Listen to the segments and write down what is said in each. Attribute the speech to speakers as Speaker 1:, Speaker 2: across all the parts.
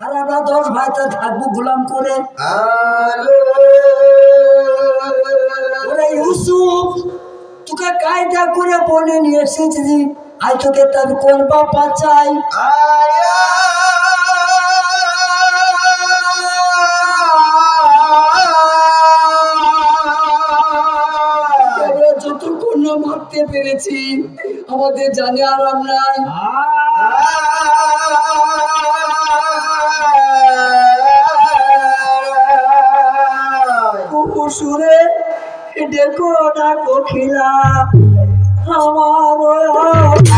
Speaker 1: আর আমরা দশ ভাইটা থাকব গোলাম করে। ওরে ইউসুফ তোকে কায়দা করে বনে নিয়ে এসেছি আই তোকে তার কোন বাপা চাই আমরা যতক্ষণ মারতে পেরেছি আমাদের জানে আরাম নাই। কুকুরে দেখো ডাকো খিলা আমার আমি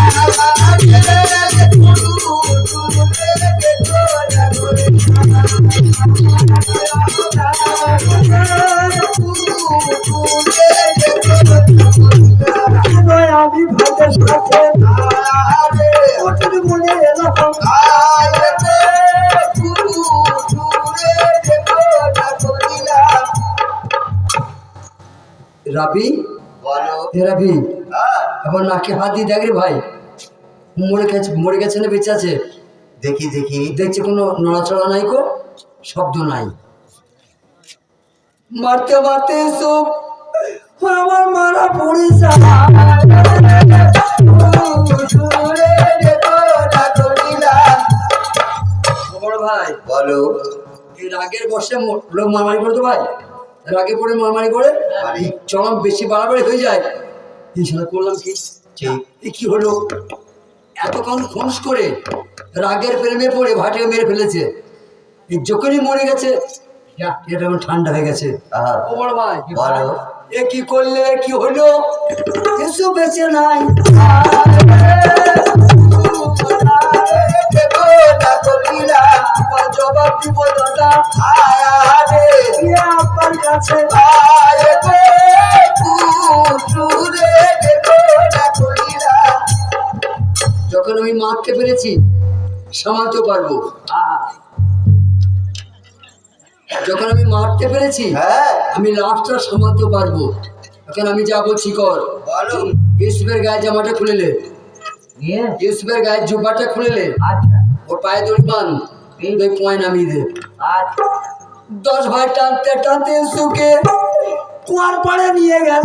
Speaker 1: এখন নাকে হাত দিয়ে দেখ রে ভাই। মরে গেছে মরে গেছে না বেঁচে আছে?
Speaker 2: দেখি দেখি।
Speaker 1: দেখছি কোনো নড়াচড়া নাই কো শব্দ নাই। মারতে মারতে সব আমার মারা পড়ে ভাই
Speaker 2: বলো।
Speaker 1: রাগের বসে লোক মারামারি করে তো ভাই। রাগে পড়ে মারামারি করে। চরম বেশি বাড়াবাড়ি হয়ে যায়। এই করলাম কি? কি? হলো? এতক্ষণ খোঁজ করে রাগের প্রেমে পড়ে ভাটে মেরে ফেলেছে। এই যখনই মরে গেছে এটা এখন ঠান্ডা হয়ে গেছে। ও ভাই
Speaker 2: ভালো।
Speaker 1: এ কি করলে কি হলো? কিছু বেঁচে নাই। মারতে পেরেছি। সামালতে পারব। যখন আমি মারতে পেরেছি
Speaker 2: হ্যাঁ।
Speaker 1: আমি লাভটা সামালতে পারব। এখন আমি যা বলছি কর।
Speaker 2: বলো।
Speaker 1: ইউসুফের গায়ে জামাটা খুলেলে ইউসুফের গায়ে জুব্বাটা খুলেলে ওর পায়ে দড়ি বান ওই পয় নামিয়ে দে। দশ ভাই টানতে টানতে ইউসুফকে কুয়ার পাড়ে নিয়ে গেল।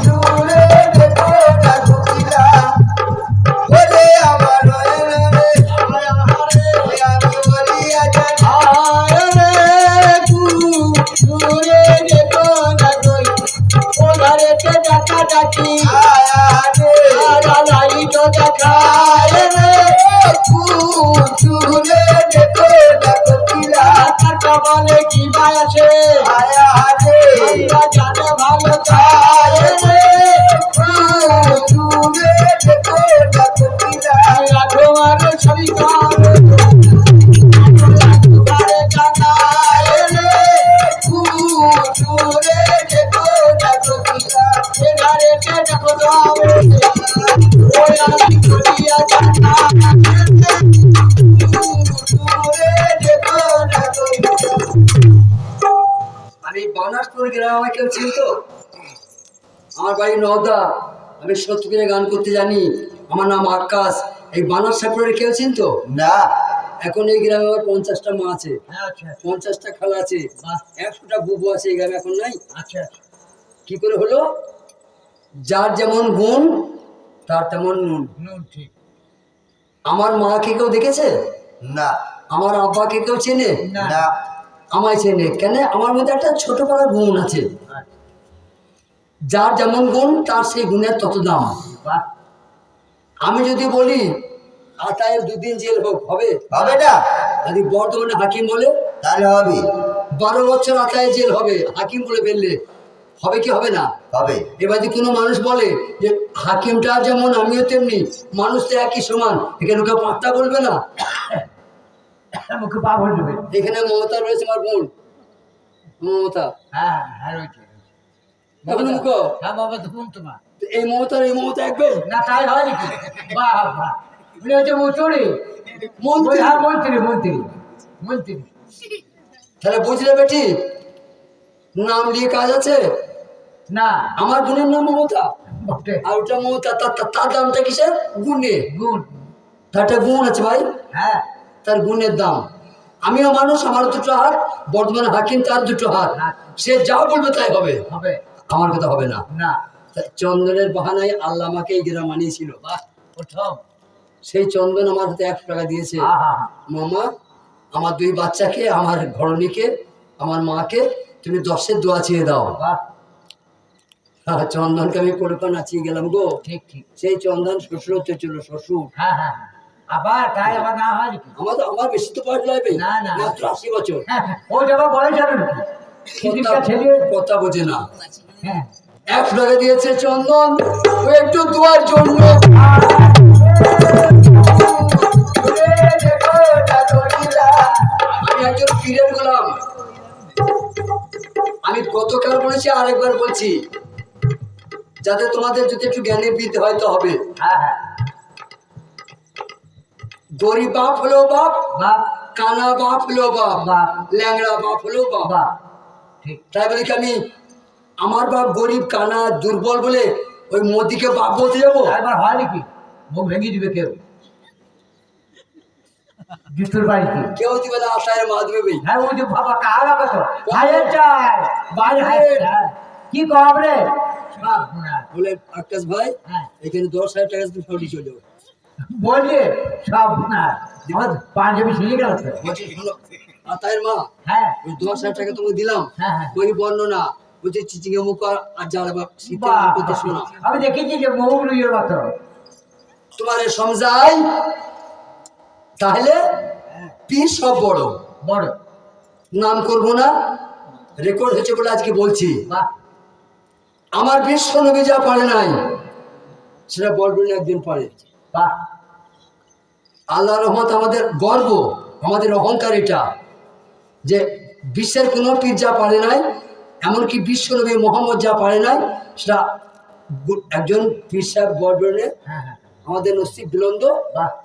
Speaker 1: জানে ভালো গ্রামে কেউ চিনতো? আমার বাড়ি নওদা। আমি সত্যিকারে গান করতে জানি। আমার নাম আকাশ। এই বানাস সাপুরের কেউ চিনতো?
Speaker 2: না।
Speaker 1: এখন এই গ্রামে আমার পঞ্চাশটা মা আছে। পঞ্চাশটা খালা আছে। একশোটা বুবু আছে এই গ্রামে এখন নাই?
Speaker 3: আচ্ছা
Speaker 1: কি করে হলো? যার যেমন গুণ তার তেমন নুন।
Speaker 3: নুন ঠিক।
Speaker 1: আমার মাকে কেউ দেখেছে?
Speaker 2: না।
Speaker 1: আমার আব্বাকে কেউ চেনে?
Speaker 2: না।
Speaker 1: আমায় চেনে কেন? আমার মধ্যে একটা ছোট বড় গুণ আছে। যার যেমন গুণ তার সেই গুণের তত দাম। আমি যদি বলি আতায়ের দুদিন জেল হোক হবে?
Speaker 2: হবে না।
Speaker 1: যদি বর্ধমানে হাকিম বলে
Speaker 2: তাহলে হবে।
Speaker 1: বারো বছর আতায় জেল হবে হাকিম বলে ফেললে হবে কি হবে না?
Speaker 2: হবে।
Speaker 1: এবার যদি কোনো মানুষ বলে যে হাকিমটা যেমন আমিও তেমনি মানুষ তো একই সমান এখানে কেউ পাঁচটা বলবে না?
Speaker 3: মুখে পা ভরে দেবে
Speaker 1: এখানে মমতা রয়েছে আমার বোন। মমতা।
Speaker 3: হ্যাঁ হ্যাঁ রয়েছে।
Speaker 1: এখন কো
Speaker 3: হ্যাঁ বাবা তো কোন তোমার?
Speaker 1: এই মমতার এই মমতা একবে
Speaker 3: না তাই হয় নাকি? বাহ বাহ। উনি হচ্ছে মুচুরি
Speaker 1: মন্ত্রী?
Speaker 3: হ্যাঁ মন্ত্রী মন্ত্রী। মন্ত্রী।
Speaker 1: তাহলে বুঝলে বেটি নাম নিয়ে কাজ আছে?
Speaker 3: না।
Speaker 1: আমার বোনের নাম মমতা। আর ওটা মমতা তার দামটা কিসের? গুণে।
Speaker 3: গুণ।
Speaker 1: তার একটা গুণ আছে ভাই।
Speaker 3: হ্যাঁ।
Speaker 1: তার গুণের দাম। আমিও মানুষ আমার দুটো হাত বর্তমানে হাকিম তার দুটো হাত। সে যা বলবে তাই হবে। আমার কথা হবে না। চন্দনের বাহানায় আল্লাহ আমাকে এই গ্রাম আনিয়েছিল
Speaker 3: প্রথম
Speaker 1: সেই চন্দন আমার হাতে একশো টাকা দিয়েছে। মামা আমার দুই বাচ্চাকে আমার ঘরণীকে আমার মাকে তুমি দশের দোয়া চেয়ে দাও।
Speaker 3: বাহ।
Speaker 1: চন্দনকে আমি কোলকা নাচিয়ে গেলাম গো।
Speaker 3: ঠিক ঠিক।
Speaker 1: সেই চন্দন শ্বশুর হতে ছিল শ্বশুর।
Speaker 3: হ্যাঁ হ্যাঁ। আবার তাই আবার না হয়?
Speaker 1: আমার তো আমার বেশি তো বয়স লাগবে
Speaker 3: না, না।
Speaker 1: মাত্র আশি বছর।
Speaker 3: হ্যাঁ হ্যাঁ। ওই যাবার বয়স
Speaker 1: কথা-
Speaker 3: ছেলে
Speaker 1: কথা বোঝে না।
Speaker 3: হ্যাঁ।
Speaker 1: একশো টাকা দিয়েছে চন্দন একটু দোয়ার জন্য। আমি একজন পীরের গোলাম। আমি গতকাল বলেছি আরেকবার বলছি। যাতে তোমাদের যদি একটু জ্ঞানে বৃদ্ধি হয়তো হবে।
Speaker 3: হ্যাঁ হ্যাঁ।
Speaker 1: গরিব বাপ হলেও বাপ
Speaker 3: বাপ
Speaker 1: কানা বাপ হলেও বাপ
Speaker 3: বাপ
Speaker 1: ল্যাংড়া বাপ বাপ।
Speaker 3: ঠিক।
Speaker 1: তাই বলি কি আমি আমার বাপ গরিব কানা দুর্বল বলে ওই মোদিকে বাপ বলতে যাব?
Speaker 3: একবার হয় নাকি? মুখ ভেঙে দিবে কেউ। জুতোর বাড়িতে
Speaker 1: কেউ দিবে না আশায় মা দেবে
Speaker 3: হ্যাঁ ওই যে বাবা কারা কত হাজার চাই বাইরে কি কম রে?
Speaker 1: বলে আকাশ ভাই
Speaker 3: হ্যাঁ।
Speaker 1: এখানে দশ হাজার টাকা তুমি চলে।
Speaker 3: সব না আমার পাঞ্জাবি ছিঁড়ে গেল
Speaker 1: আর তাই মা
Speaker 3: হ্যাঁ।
Speaker 1: ওই দশ হাজার টাকা তোমাকে দিলাম।
Speaker 3: হ্যাঁ, হ্যাঁ।
Speaker 1: বর্ণনা বলছে চিচিঙ্গে মুখ আর যারা বাপ শীতে
Speaker 3: বাহ,
Speaker 1: করতে শোনা।
Speaker 3: আমি দেখেছি যে
Speaker 1: তোমার সমঝাই তাহলে পীর সব বড়।
Speaker 3: বড়।
Speaker 1: নাম করব না রেকর্ড হয়েছে বলে আজকে বলছি। আমার বিশ্ব নবী যা পারে নাই সেটা বলবেন একদিন পারে।
Speaker 3: বাহ।
Speaker 1: আল্লাহ রহমত আমাদের গর্ব আমাদের অহংকার এটা যে বিশ্বের কোনো পীর যা পারে নাই এমনকি বিশ্বনবী মোহাম্মদ যা পারে নাই সেটা একজন পীর সাহেব বরবরণে
Speaker 3: হ্যাঁ হ্যাঁ
Speaker 1: আমাদের নসিব বিলন্দ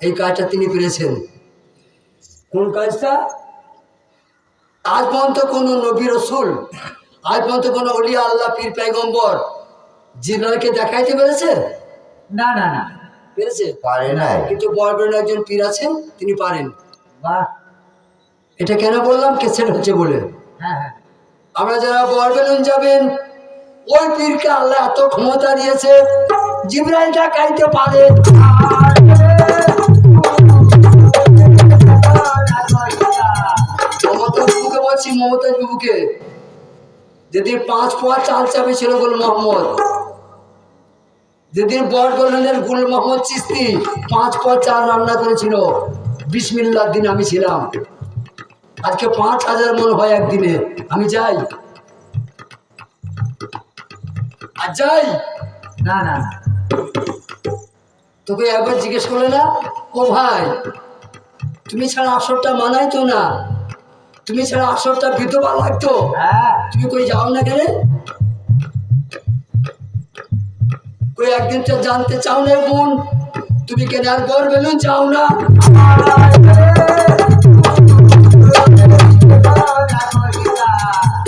Speaker 1: এই কাজটা তিনি পেরেছেন কোন কাজটা? আজ পর্যন্ত কোনো নবী রসুল আজ পর্যন্ত কোনো অলিয়া আল্লাহ পীর পেগম্বর জিবরালকে দেখাইতে পেরেছে
Speaker 3: না না না।
Speaker 1: পেরেছে?
Speaker 2: পারে নাই।
Speaker 1: কিন্তু বরবরণে একজন পীর আছেন তিনি পারেন।
Speaker 3: বাহ।
Speaker 1: এটা কেন বললাম? কেসেট হচ্ছে বলে।
Speaker 3: হ্যাঁ হ্যাঁ।
Speaker 1: আমরা যারা বরবেলুন যাবেন ওই পীরকে আল্লাহ এত ক্ষমতা দিয়েছে জিব্রাইলটা কাইতে পারে। মমতা বাবুকে যেদিন পাঁচ পোয়া চাল চাপে ছিল গুল মোহাম্মদ। যেদিন বরগলের গুল মোহাম্মদ চিস্তি পাঁচ পোয়া চার রান্না করেছিল বিসমিল্লার দিন আমি ছিলাম। আজকে পাঁচ হাজার মন হয় একদিনে। আমি যাই? আর যাই?
Speaker 3: না না
Speaker 1: তোকে একবার জিজ্ঞেস করলে না? ও ভাই তুমি ছাড়া আসরটা মানাই তো না। তুমি ছাড়া আসরটা বিধবা লাগতো।
Speaker 3: হ্যাঁ।
Speaker 1: তুমি কই যাও না কেন? কই একদিন তো জানতে চাও না বোন তুমি কেন আর বেলুন চাও না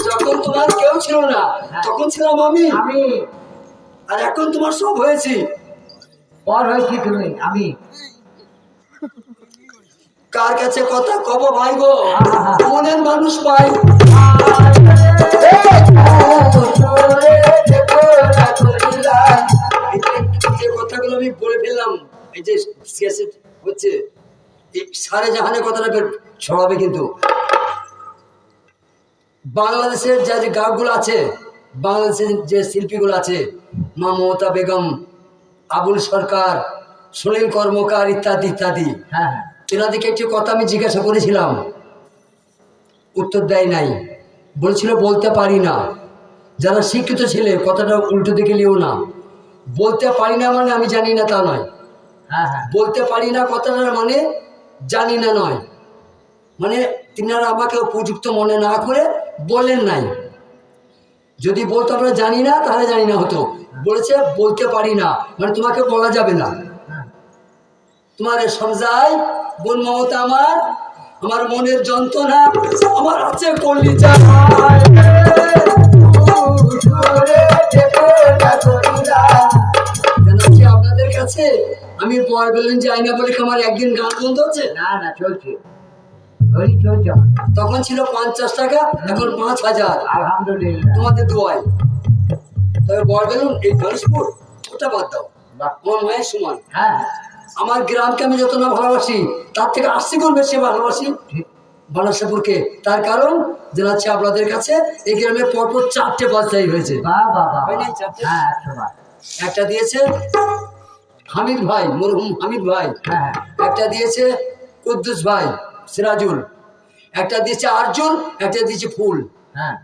Speaker 1: যখন তোমার কেউ ছিল না তখন ছিলাম আমি
Speaker 3: আমি
Speaker 1: আর এখন তোমার সব হয়েছি
Speaker 3: পর হয়েছি তুমি আমি
Speaker 1: কার কাছে কথা কব ভাই গো মনের মানুষ পাই কথাগুলো আমি বলে ফেললাম এই যে ক্যাসেট হচ্ছে সারে জাহানের কথাটা ছড়াবে কিন্তু। বাংলাদেশের যা যে গায়কগুলো আছে বাংলাদেশের যে শিল্পীগুলো আছে মা মমতা বেগম আবুল সরকার সুনীল কর্মকার ইত্যাদি ইত্যাদি
Speaker 3: হ্যাঁ হ্যাঁ।
Speaker 1: তেনাদেরকে একটি কথা আমি জিজ্ঞাসা করেছিলাম উত্তর দেয় নাই বলছিল বলতে পারি না। যারা শিক্ষিত ছেলে কথাটা উল্টো দিকে নিও না। বলতে পারি না মানে আমি জানি না তা নয়।
Speaker 3: হ্যাঁ হ্যাঁ।
Speaker 1: বলতে পারি না কথাটার মানে জানি না নয়। মানে তিনারা আমাকে উপযুক্ত মনে না করে বলেন নাই। যদি বলতো আমরা জানি না তাহলে জানি না হতো। বলেছে বলতে পারি না। মানে তোমাকে বলা যাবে না।
Speaker 3: হ্যাঁ।
Speaker 1: তোমার সমজাই বোন মমতা আমার আমার মনের যন্ত্রণা আমার আছে কলিজা কাছে আমি পর বললেন যে আইনা বলে আমার একদিন গান বন্ধ হচ্ছে
Speaker 3: না না চলছে।
Speaker 1: তখন ছিল পঞ্চাশ টাকা এখন পাঁচ হাজার।
Speaker 3: আলহামদুলিল্লাহ।
Speaker 1: তোমাদের দোয়ায়। তবে বর বেলুন এই গণেশপুর ওটা বাদ দাও। আমার মায়ের সমান?
Speaker 3: হ্যাঁ।
Speaker 1: আমার গ্রামকে আমি যত না ভালোবাসি তার থেকে আশি গুণ বেশি ভালোবাসি। বানাসাপুরকে তার কারণ জানাচ্ছি আপনাদের কাছে এই গ্রামে পরপর চারটে বাচ্চাই হয়েছে। হয় একটা দিয়েছে হামিদ ভাই মরহুম হামিদ ভাই।
Speaker 3: হ্যাঁ।
Speaker 1: একটা দিয়েছে কুদ্দুস ভাই সিরাজুল। একটা দিয়েছে আর্জুন একটা দিয়েছে ফুল।
Speaker 3: হ্যাঁ।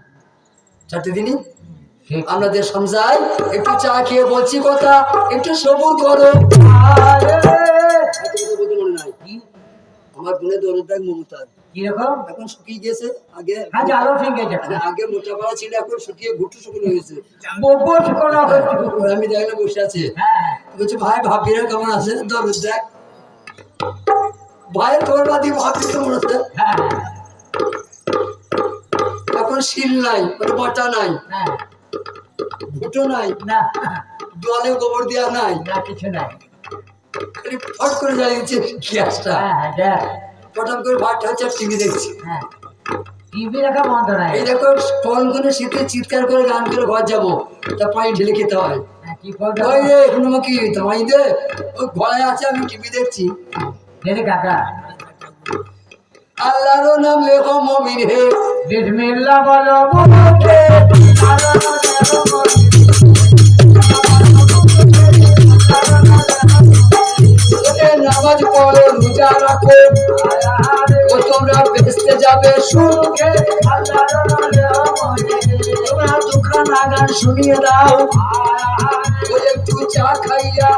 Speaker 1: চারটে দিনই? আপনাদের সমজাই একটু চা খেয়ে বলছি কথা একটু সবুর করো। মনে আমার বোনের দৌড় ব্যাগ মমতার
Speaker 3: কীরকম?
Speaker 1: এখন শুকিয়ে গেছে আগে
Speaker 3: হ্যাঁ জালো ঠিক আছে
Speaker 1: আগে মোটা পাড়া ছিল এখন শুকিয়ে ঘুটু শুকনো হয়েছে।
Speaker 3: বকবস করা হচ্ছে
Speaker 1: আমি দেখে না বসে আছে।
Speaker 3: হ্যাঁ
Speaker 1: বলছে ভাই ভাবিরা কেমন আছে? দরদ দেখ। ভাইয়ের খবর বাদি ভাবি কেমন আছে?
Speaker 3: হ্যাঁ
Speaker 1: এখন শিল নাই মানে বটা নাই।
Speaker 3: হ্যাঁ।
Speaker 1: ঘুটো নাই।
Speaker 3: না।
Speaker 1: দলে গোবর দেওয়া নাই।
Speaker 3: না কিছু নাই।
Speaker 1: খালি ফট করে জ্বালিয়ে দিচ্ছে গ্যাসটা।
Speaker 3: হ্যাঁ হ্যাঁ দেখ
Speaker 1: করে ভাতটা হচ্ছে টিভি দেখছি।
Speaker 3: হ্যাঁ। টিভি দেখা বন্ধ নাই।
Speaker 1: এই দেখো কোন কোন শীতে চিৎকার করে গান করে ঘর যাব তা পানি ঢেলে খেতে
Speaker 3: হয়। কি করবে
Speaker 1: ওই রে এখন কি তোমাই দে ওই ঘরে আছে আমি টিভি দেখছি।
Speaker 3: দেখে কাকা।
Speaker 1: আল্লাহর নাম লেখো মমিন হে।
Speaker 3: বিসমিল্লাহ বলো মুখে
Speaker 1: ওকে নামাজ পড়ো রোজা রাখো ও তোমরা বেসতে যাবে সুখে তোমরা দুখানা গান শুনিয়ে দাও ও একটু চা খাইয়া